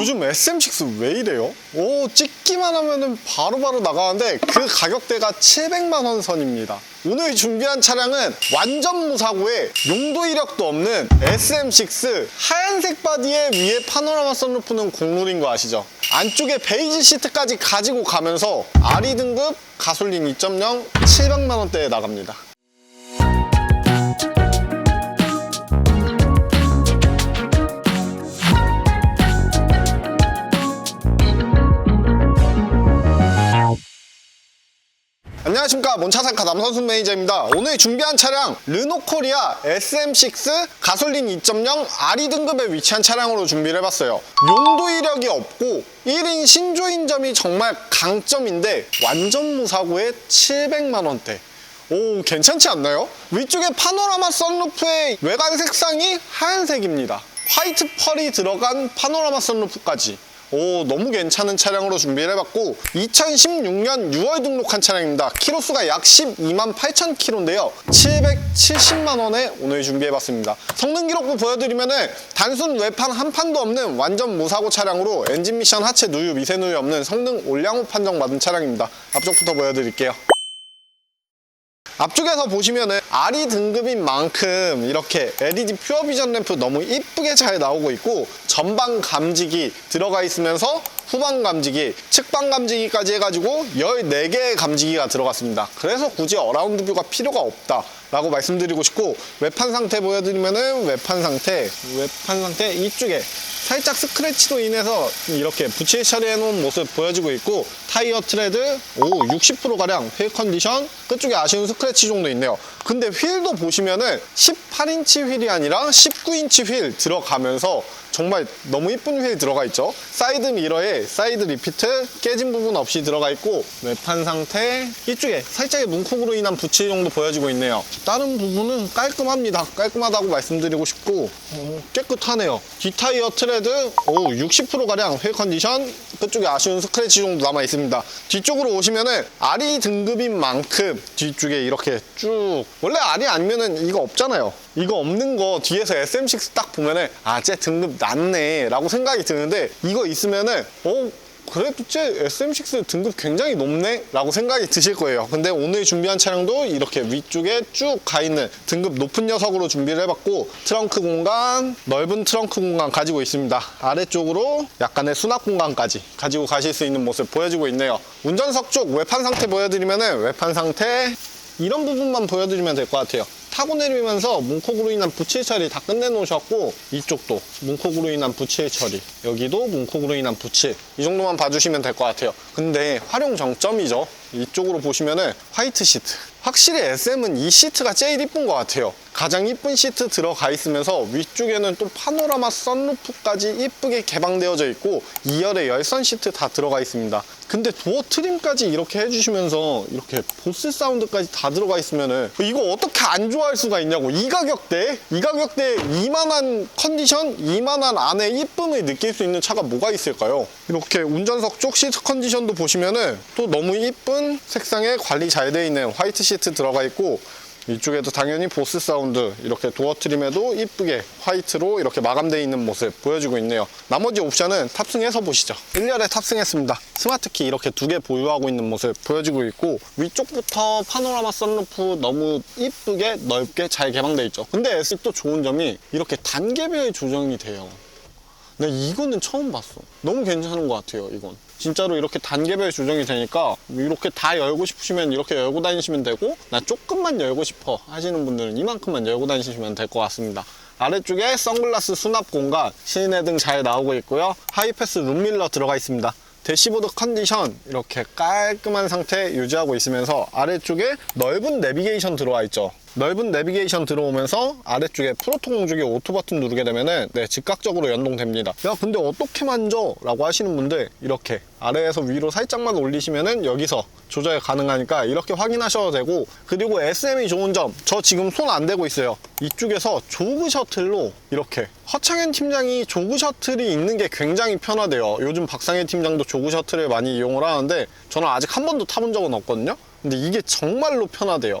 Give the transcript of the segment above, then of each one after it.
요즘 SM6 왜 이래요? 오 찍기만 하면은 바로바로 나가는데 그 가격대가 700만 원 선입니다. 오늘 준비한 차량은 완전 무사고에 용도 이력도 없는 SM6 하얀색 바디에 위에 파노라마 선루프는 공룰인 거 아시죠? 안쪽에 베이지 시트까지 가지고 가면서 RE 등급 가솔린 2.0 700만 원대에 나갑니다. 안녕하십니까. 몬차상카 남선순 매니저입니다. 오늘 준비한 차량 르노코리아 SM6 가솔린 2.0 RE 등급에 위치한 차량으로 준비를 해봤어요. 용도 이력이 없고 1인 신조인 점이 정말 강점인데 완전 무사고에 700만원대. 오 괜찮지 않나요? 위쪽에 파노라마 선루프의 외관 색상이 하얀색입니다. 화이트 펄이 들어간 파노라마 선루프까지 오 너무 괜찮은 차량으로 준비를 해봤고 2016년 6월 등록한 차량입니다. 키로수가 약 12만 8천 킬로인데요. 770만 원에 오늘 준비해봤습니다. 성능 기록부 보여드리면 은 단순 외판 한 판도 없는 완전 무사고 차량으로 엔진 미션 하체 누유 미세 누유 없는 성능 올량호 판정 받은 차량입니다. 앞쪽부터 보여드릴게요. 앞쪽에서 보시면은 RE 등급인 만큼 이렇게 LED 퓨어 비전 램프 너무 이쁘게 잘 나오고 있고 전방 감지기 들어가 있으면서 후방 감지기, 측방 감지기까지 해가지고 14개의 감지기가 들어갔습니다. 그래서 굳이 어라운드 뷰가 필요가 없다. 라고 말씀드리고 싶고 외판 상태 보여드리면은 외판 상태 외판 상태 이쪽에 살짝 스크래치로 인해서 이렇게 부치 처리해 놓은 모습 보여주고 있고 타이어 트레드 오 60%가량 휠 컨디션 끝쪽에 아쉬운 스크래치 정도 있네요 근데 휠도 보시면은 18인치 휠이 아니라 19인치 휠 들어가면서 정말 너무 이쁜 휠 들어가 있죠? 사이드 미러에 사이드 리피트 깨진 부분 없이 들어가 있고 외판 상태 이쪽에 살짝의 문콕으로 인한 부치 정도 보여지고 있네요. 다른 부분은 깔끔합니다. 깔끔하다고 말씀드리고 싶고 어, 깨끗하네요. 뒷타이어 트레드 오 60%가량 휠 컨디션. 끝쪽에 아쉬운 스크래치 정도 남아 있습니다. 뒤쪽으로 오시면은 RE 등급인 만큼 뒤쪽에 이렇게 쭉 원래 RE 아니면은 이거 없잖아요. 이거 없는 거 뒤에서 SM6 딱 보면은 아 쟤 등급 낮네 라고 생각이 드는데 이거 있으면은 어 그래도 쟤 SM6 등급 굉장히 높네 라고 생각이 드실 거예요. 근데 오늘 준비한 차량도 이렇게 위쪽에 쭉 가 있는 등급 높은 녀석으로 준비를 해봤고 트렁크 공간 넓은 트렁크 공간 가지고 있습니다. 아래쪽으로 약간의 수납 공간까지 가지고 가실 수 있는 모습 보여주고 있네요. 운전석 쪽 외판 상태 보여드리면 은 외판 상태 이런 부분만 보여드리면 될 것 같아요 타고 내리면서 문콕으로 인한 부칠 처리 다 끝내놓으셨고 이쪽도 문콕으로 인한 부칠 처리 여기도 문콕으로 인한 부칠 이 정도만 봐주시면 될 것 같아요. 근데 활용 정점이죠 이쪽으로 보시면은 화이트 시트. 확실히 SM은 이 시트가 제일 이쁜 것 같아요. 가장 이쁜 시트 들어가 있으면서 위쪽에는 또 파노라마 선루프까지 이쁘게 개방되어져 있고 2열에 열선 시트 다 들어가 있습니다. 근데 도어 트림까지 이렇게 해주시면서 이렇게 보스 사운드까지 다 들어가 있으면은 이거 어떻게 안 좋아할 수가 있냐고. 이 가격대 이 가격대에 이만한 컨디션 이만한 안에 이쁨을 느낄 수 있는 차가 뭐가 있을까요? 이렇게 운전석 쪽 시트 컨디션도 보시면은 또 너무 이쁜 색상에 관리 잘 돼 있는 화이트 시트 들어가 있고 이쪽에도 당연히 보스 사운드 이렇게 도어 트림에도 이쁘게 화이트로 이렇게 마감되어 있는 모습 보여주고 있네요. 나머지 옵션은 탑승해서 보시죠. 1열에 탑승했습니다. 스마트키 이렇게 두 개 보유하고 있는 모습 보여주고 있고 위쪽부터 파노라마 선루프 너무 이쁘게 넓게 잘 개방되어 있죠. 근데 S 또 좋은 점이 이렇게 단계별 조정이 돼요 나 이거는 처음 봤어. 너무 괜찮은 것 같아요, 이건. 진짜로 이렇게 단계별 조정이 되니까 이렇게 다 열고 싶으시면 이렇게 열고 다니시면 되고 나 조금만 열고 싶어 하시는 분들은 이만큼만 열고 다니시면 될 것 같습니다. 아래쪽에 선글라스 수납 공간, 시내등 잘 나오고 있고요. 하이패스 룸밀러 들어가 있습니다. 대시보드 컨디션 이렇게 깔끔한 상태 유지하고 있으면서 아래쪽에 넓은 내비게이션 들어와 있죠. 넓은 내비게이션 들어오면서 아래쪽에 프로토 공조기 오토 버튼 누르게 되면은 네, 즉각적으로 연동됩니다. 야, 근데 어떻게 만져? 라고 하시는 분들 이렇게 아래에서 위로 살짝만 올리시면은 여기서 조절 가능하니까 이렇게 확인하셔도 되고 그리고 SM이 좋은 점 저 지금 손 안 대고 있어요. 이쪽에서 조그 셔틀로 이렇게 허창현 팀장이 조그 셔틀이 있는 게 굉장히 편하대요. 요즘 박상현 팀장도 조그 셔틀을 많이 이용을 하는데 저는 아직 한 번도 타본 적은 없거든요. 근데 이게 정말로 편하대요.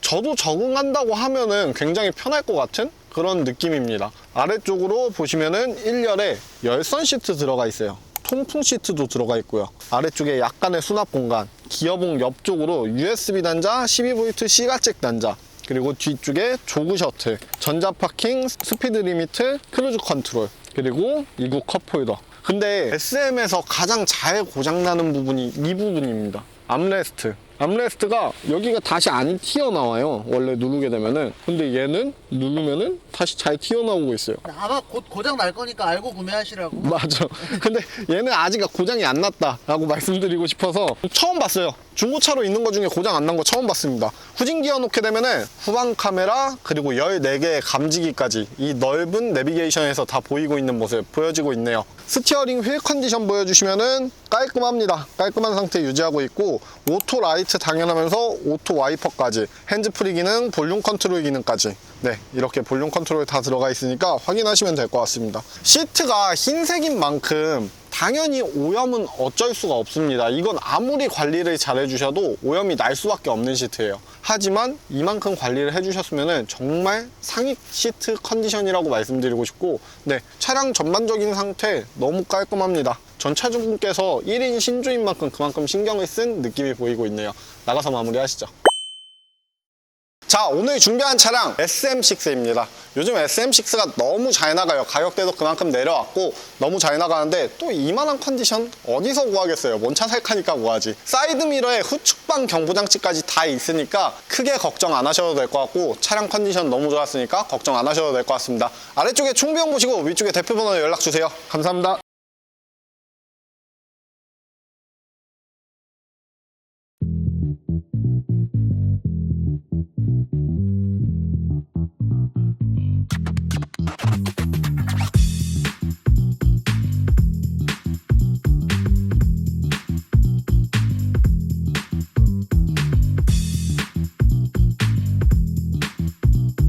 저도 적응한다고 하면은 굉장히 편할 것 같은 그런 느낌입니다. 아래쪽으로 보시면은 1열에 열선 시트 들어가 있어요. 통풍 시트도 들어가 있고요. 아래쪽에 약간의 수납 공간, 기어봉 옆쪽으로 USB 단자, 12V C가잭 단자, 그리고 뒤쪽에 조그 셔틀, 전자 파킹, 스피드 리미트, 크루즈 컨트롤, 그리고 이구 컵 홀더. 근데 SM에서 가장 잘 고장나는 부분이 이 부분입니다. 암레스트. 암레스트가 여기가 다시 안 튀어나와요. 원래 누르게 되면은. 근데 얘는 누르면은 다시 잘 튀어나오고 있어요. 아마 곧 고장 날 거니까 알고 구매하시라고. 맞아. 근데 얘는 아직 고장이 안 났다라고 말씀드리고 싶어서 처음 봤어요. 중고차로 있는 것 중에 고장 안 난 거 처음 봤습니다. 후진 기어 놓게 되면은 후방 카메라 그리고 14개의 감지기까지 이 넓은 내비게이션에서 다 보이고 있는 모습 보여지고 있네요. 스티어링 휠 컨디션 보여주시면은 깔끔합니다. 깔끔한 상태 유지하고 있고 오토 라이트 당연하면서 오토 와이퍼까지 핸즈프리 기능, 볼륨 컨트롤 기능까지 네 이렇게 볼륨 컨트롤 다 들어가 있으니까 확인하시면 될 것 같습니다. 시트가 흰색인 만큼 당연히 오염은 어쩔 수가 없습니다. 이건 아무리 관리를 잘 해주셔도 오염이 날 수밖에 없는 시트예요. 하지만 이만큼 관리를 해주셨으면 정말 상위 시트 컨디션이라고 말씀드리고 싶고, 네, 차량 전반적인 상태 너무 깔끔합니다. 전 차주분께서 1인 신주인 만큼 그만큼 신경을 쓴 느낌이 보이고 있네요. 나가서 마무리하시죠. 자 오늘 준비한 차량 SM6입니다. 요즘 SM6가 너무 잘 나가요. 가격대도 그만큼 내려왔고 너무 잘 나가는데 또 이만한 컨디션 어디서 구하겠어요? 뭔 차 살카니까 구하지. 사이드미러에 후측방 경보장치까지 다 있으니까 크게 걱정 안 하셔도 될 것 같고 차량 컨디션 너무 좋았으니까 걱정 안 하셔도 될 것 같습니다. 아래쪽에 총비용 보시고 위쪽에 대표 번호 연락 주세요. 감사합니다